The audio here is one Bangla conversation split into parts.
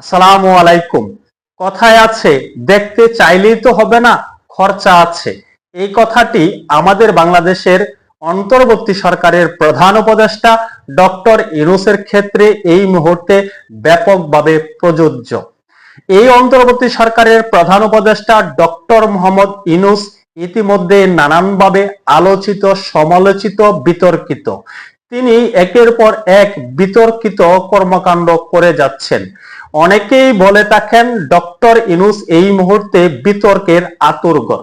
আসসালামু আলাইকুম। কথায় আছে, দেখতে চাইলেই তো হবে না, খরচা আছে। এই কথাটি আমাদের বাংলাদেশের অন্তর্বর্তী সরকারের প্রধান উপদেষ্টা ডক্টর ইনুসের ক্ষেত্রে এই মুহূর্তে ব্যাপকভাবে প্রযোজ্য। এই অন্তর্বর্তী সরকারের প্রধান উপদেষ্টা ডক্টর মোহাম্মদ ইনুস ইতিমধ্যে নানানভাবে আলোচিত, সমালোচিত, বিতর্কিত। তিনি একের পর এক বিতর্কিত কর্মকাণ্ড করে যাচ্ছেন। অনেকেই বলে থাকেন, ডক্টর ইনুস এই মুহূর্তে বিতর্কের আতুরগর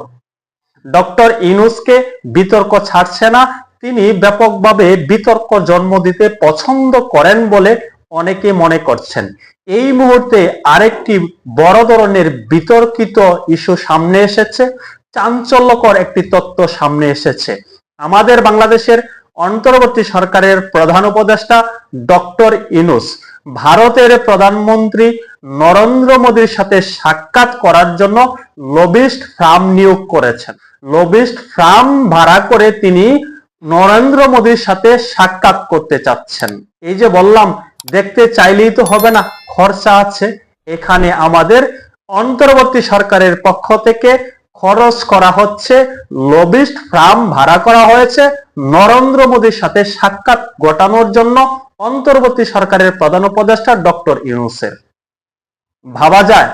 ডক্টর ইনুসকে বিতর্ক ছাড়ছে না, তিনি ব্যাপকভাবে বিতর্ক জন্ম দিতে পছন্দ করেন বলে অনেকে মনে করছেন। এই মুহূর্তে আরেকটি বড় ধরনের বিতর্কিত ইস্যু সামনে এসেছে, চাঞ্চল্যকর একটি তত্ত্ব সামনে এসেছে। আমাদের বাংলাদেশের অন্তর্বর্তী সরকারের প্রধান উপদেষ্টা ডক্টর ইনুস ভারতের প্রধানমন্ত্রী নরেন্দ্র মোদীর সাথে সাক্ষাৎ করার জন্য লবিস্ট ফার্ম নিয়োগ করেছেন। লবিস্ট ফার্ম ভাড়া করে তিনি নরেন্দ্র মোদীর সাথে সাক্ষাৎ করতে চাচ্ছেন। এই যে বললাম, দেখতে চাইলেই তো হবে না, খরচা আছে। এখানে আমাদের অন্তর্বর্তী সরকারের পক্ষ থেকে খরচ করা হচ্ছে লবিস্ট ফার্ম ভাড়া করা হয়েছে, নরেন্দ্র মোদীর সাথে সাক্ষাৎ ঘটানোর জন্য অন্তর্বর্তী সরকারের প্রধান উপদেষ্টা ডক্টর ইউনুসের। ভাবা যায়,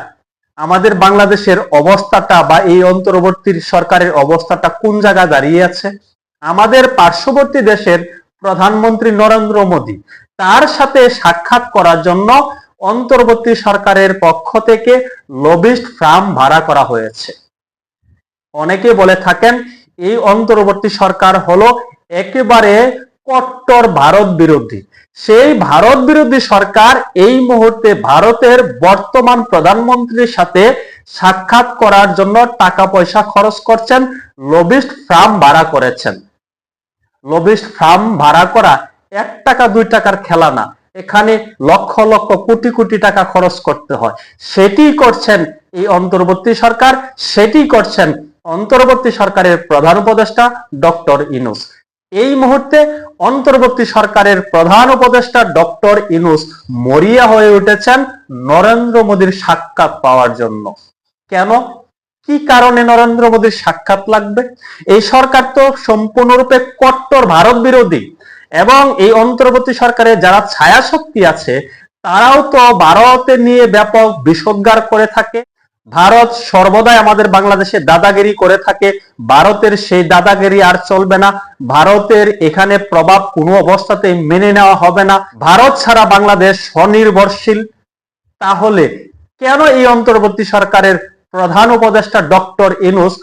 আমাদের বাংলাদেশের অবস্থাটা বা এই অন্তর্বর্তী সরকারের অবস্থাটা কোন জায়গায় দাঁড়িয়ে আছে? আমাদের পার্শ্ববর্তী দেশের প্রধানমন্ত্রী নরেন্দ্র মোদী তার সাথে সাক্ষাৎ করার জন্য অন্তর্বর্তী সরকারের পক্ষ থেকে লবিস্ট ফার্ম ভাড়া করা হয়েছে। অনেকে বলে থাকেন, এই অন্তর্বর্তী সরকার হলো একেবারে কট্টর ভারত বিরোধী। সেই ভারত বিরোধী সরকার এই মুহূর্তে ভারতের বর্তমান প্রধানমন্ত্রীর সাথে সাক্ষাৎ করার জন্য টাকা পয়সা খরচ করছেন লবিস্ট ফার্ম ভাড়া করেছেন। লবিস্ট ফার্ম ভাড়া করা এক টাকা, দুই টাকার খেলা না। এখানে লক্ষ লক্ষ, কোটি কোটি টাকা খরচ করতে হয়। সেটি করছেন এই অন্তর্বর্তী সরকার, সেটি করছেন অন্তর্বর্তী সরকারের প্রধান উপদেষ্টা ডক্টর ইনুস। এই মুহূর্তে অন্তর্বর্তী সরকারের প্রধান উপদেষ্টা ডক্টর ইনুস মরিয়া হয়ে উঠেছেন নরেন্দ্র মোদীর সাক্ষাৎ পাওয়ার জন্য। কেন? কি কারণে নরেন্দ্র মোদীর সাক্ষাৎ লাগবে? এই সরকার তো সম্পূর্ণরূপে কট্টর ভারত বিরোধী এবং এই অন্তর্বর্তী সরকারে যারা ছায়া শক্তি আছে, তারাও তো ভারতের নিয়ে ব্যাপক বিষোদ্গার করে থাকে। ভারত সর্বদাই আমাদের বাংলাদেশে দাদাগিরি করে থাকে। ভারতের সেই দাদাগিরি আর চলবে না। ভারতের এখানে প্রভাব কোনো অবস্থাতেই মেনে নেওয়া হবে না। ভারত ছাড়া বাংলাদেশ স্বনির্ভরশীল। তাহলে কেন এই অন্তর্বর্তী সরকারের প্রধান উপদেষ্টা ডক্টর ইনুস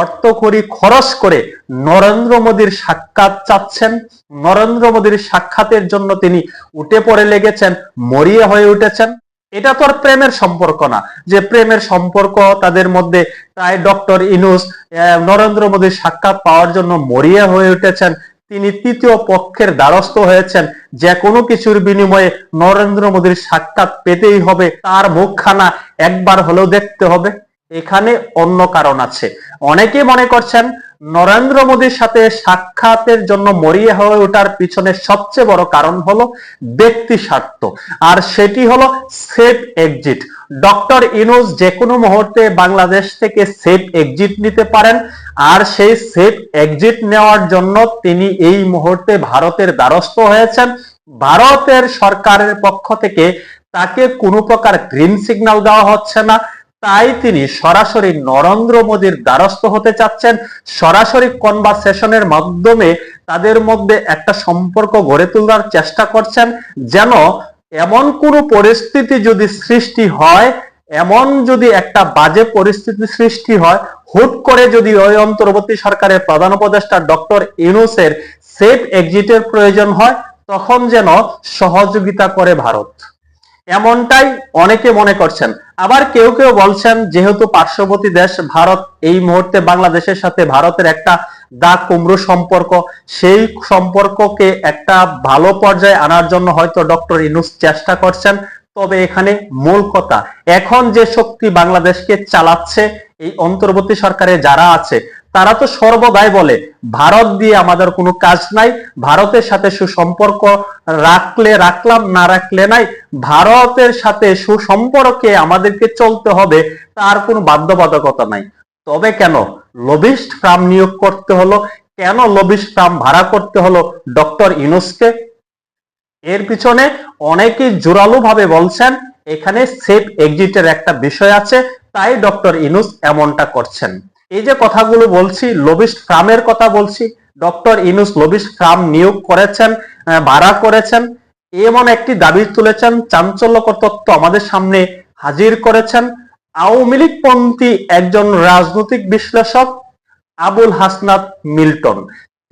অর্থকরী খরচ করে নরেন্দ্র মোদীর সাক্ষাৎ চাচ্ছেন? নরেন্দ্র মোদীর সাক্ষাতের জন্য তিনি উঠে পড়ে লেগেছেন, মরিয়া হয়ে উঠেছেন। এটা তো আর প্রেমের সম্পর্ক না। যে প্রেমের সম্পর্ক তাদের মধ্যে তাই ডক্টর ইনুস নরেন্দ্র মোদীর সাক্ষাৎ পাওয়ার জন্য মরিয়া হয়ে উঠেছেন। তিনি তৃতীয় পক্ষের দ্বারস্থ হয়েছেন। যে কোনো কিছুর বিনিময়ে নরেন্দ্র মোদীর সাক্ষাৎ পেতেই হবে। তার মুখখানা একবার হলেও দেখতে হবে। এখানে অন্য কারণ আছে। অনেকে মনে করছেন নরেন্দ্র মোদীর সাথে সাক্ষাতের জন্য মরিয়া হয়ে ওঠার পিছনে সবচেয়ে বড় কারণ হলো ব্যক্তি স্বার্থ। আর সেটি হলো সেফ এক্সিট। ডক্টর ইনুস যে কোনো মুহূর্তে বাংলাদেশ থেকে সেফ এক্সিট নিতে পারেন, আর সেই সেফ এক্সিট নেওয়ার জন্য তিনি এই মুহূর্তে ভারতের দ্বারস্থ হয়েছেন। ভারতের সরকারের পক্ষ থেকে তাকে কোনো প্রকার গ্রিন সিগন্যাল দেওয়া হচ্ছে না। তাই তিনি সরাসরি নরেন্দ্র মোদীর দ্বারস্থ হতে চাচ্ছেন। সরাসরি কনভারসেশনের মাধ্যমে তাদের মধ্যে একটা সম্পর্ক গড়ে তোলার চেষ্টা করছেন যেন এমন কোনো পরিস্থিতি যদি সৃষ্টি হয়, এমন যদি একটা বাজে পরিস্থিতি সৃষ্টি হয়, হুট করে যদি ওই অন্তর্বর্তী সরকারের প্রধান উপদেষ্টা ডক্টর ইনুসের সেফ এক্সিটের প্রয়োজন হয়, তখন যেন সহযোগিতা করে ভারত। এমনটাই অনেকে মনে করছেন। আবার কেউ কেউ বলছেন, যেহেতু পার্শ্ববর্তী দেশ ভারত, এই মুহূর্তে বাংলাদেশের সাথে ভারতের একটা দা কুমড়ো সম্পর্ক, সেই সম্পর্ককে একটা ভালো পর্যায়ে আনার জন্য হয়তো ডক্টর ইনুস চেষ্টা করছেন। তবে এখানে মূল কথা, এখন যে শক্তি বাংলাদেশকে চালাচ্ছে, এই অন্তর্বর্তী সরকারে যারা আছে তারা তো সর্বদাই বলে, ভারত দিয়ে আমাদের কোনো কাজ নাই, ভারতের সাথে সুসম্পর্ক রাখলে রাখলাম, না রাখলে নাই, ভারতের সাথে সুসম্পর্কে আমাদেরকে চলতে হবে, তার কোনো বাধ্যবাধকতা নাই। তবে কেন? লবিস্ট ফার্ম নিয়োগ করতে হলো। কেন লবিস্ট ফার্ম ভাড়া করতে হলো ডক্টর ইনুসকে এর পিছনে অনেকেই জোরালো ভাবে বলছেন, এখানে সেফ এক্সিটের একটা বিষয় আছে, তাই ডক্টর ইনুস এমনটা করছেন। এই যে কথাগুলো বলছি লবিস্ট ফার্মের কথা বলছি ডক্টর ইনুস লবিস্ট ফার্ম নিয়োগ করেছেন ভাড়া করেছেন, এমন একটি দাবি তুলেছেন, চাঞ্চল্যকর তথ্য আমাদের সামনে হাজির করেছেন। আওয়ামী লীগপন্থী একজন রাজনৈতিক বিশ্লেষক, আবুল হাসনাত মিল্টন।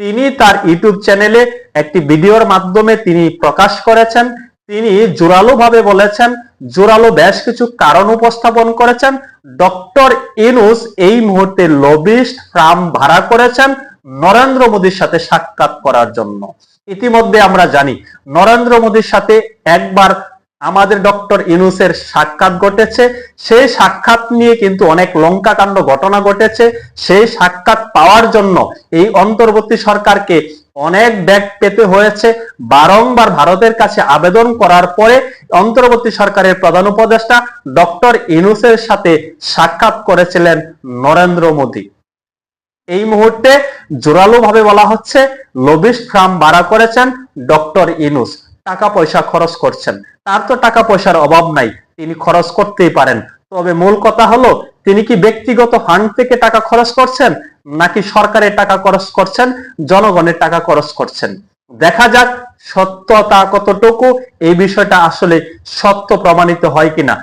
তিনি তার ইউটিউব চ্যানেলে একটি ভিডিওর মাধ্যমে তিনি প্রকাশ করেছেন। তিনি জোরালো ভাবে বলেছেন, জোরালো বেশ কিছু কারণ উপস্থাপন করেছেন। ডক্টর ইনুস এই মুহূর্তে লবিস্ট ফার্ম ভাড়া করেছেন নরেন্দ্র মোদীর সাথে সাক্ষাৎ করার জন্য। ইতিমধ্যে আমরা জানি, নরেন্দ্র মোদীর সাথে একবার আমাদের ডক্টর ইনুসের সাক্ষাৎ ঘটেছে। সেই সাক্ষাৎ নিয়ে কিন্তু অনেক লঙ্কাকাণ্ড ঘটনা ঘটেছে। সেই সাক্ষাৎ পাওয়ার জন্য এই অন্তর্বর্তী সরকারকে অনেক ব্যাগ পেতে হয়েছে। বারংবার ভারতের কাছে আবেদন করার পরে অন্তর্বর্তী সরকারের প্রধান উপদেষ্টা ডক্টর ইনুসের সাথে সাক্ষাৎ করেছিলেন নরেন্দ্র মোদী। এই মুহূর্তে জোরালো ভাবে বলা হচ্ছে, লবিস্ট ফার্ম ভাড়া করেছেন ডক্টর ইনুস টাকা পয়সা খরচ করছেন। তার তো টাকা পয়সার অভাব নাই, তিনি খরচ করতেই পারেন। তবে মূল কথা হলো, তিনি কি ব্যক্তিগত ফান্ড থেকে টাকা খরচ করছেন, নাকি সরকারের টাকা খরচ করছেন, জনগণের টাকা খরচ করছেন? দেখা যাক সত্যতা কতটুকু, এই বিষয়টা আসলে সত্য প্রমাণিত হয় কিনা।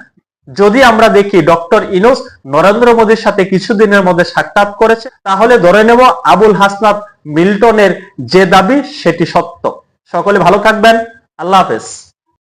যদি আমরা দেখি ডক্টর ইনোস নরেন্দ্র মোদীর সাথে কিছুদিনের মধ্যে সাক্ষাৎ করেছে, তাহলে ধরে নেব আবুল হাসনাত মিল্টনের যে দাবি, সেটি সত্য। সকলে ভালো থাকবেন। আল্লাহ হাফেজ।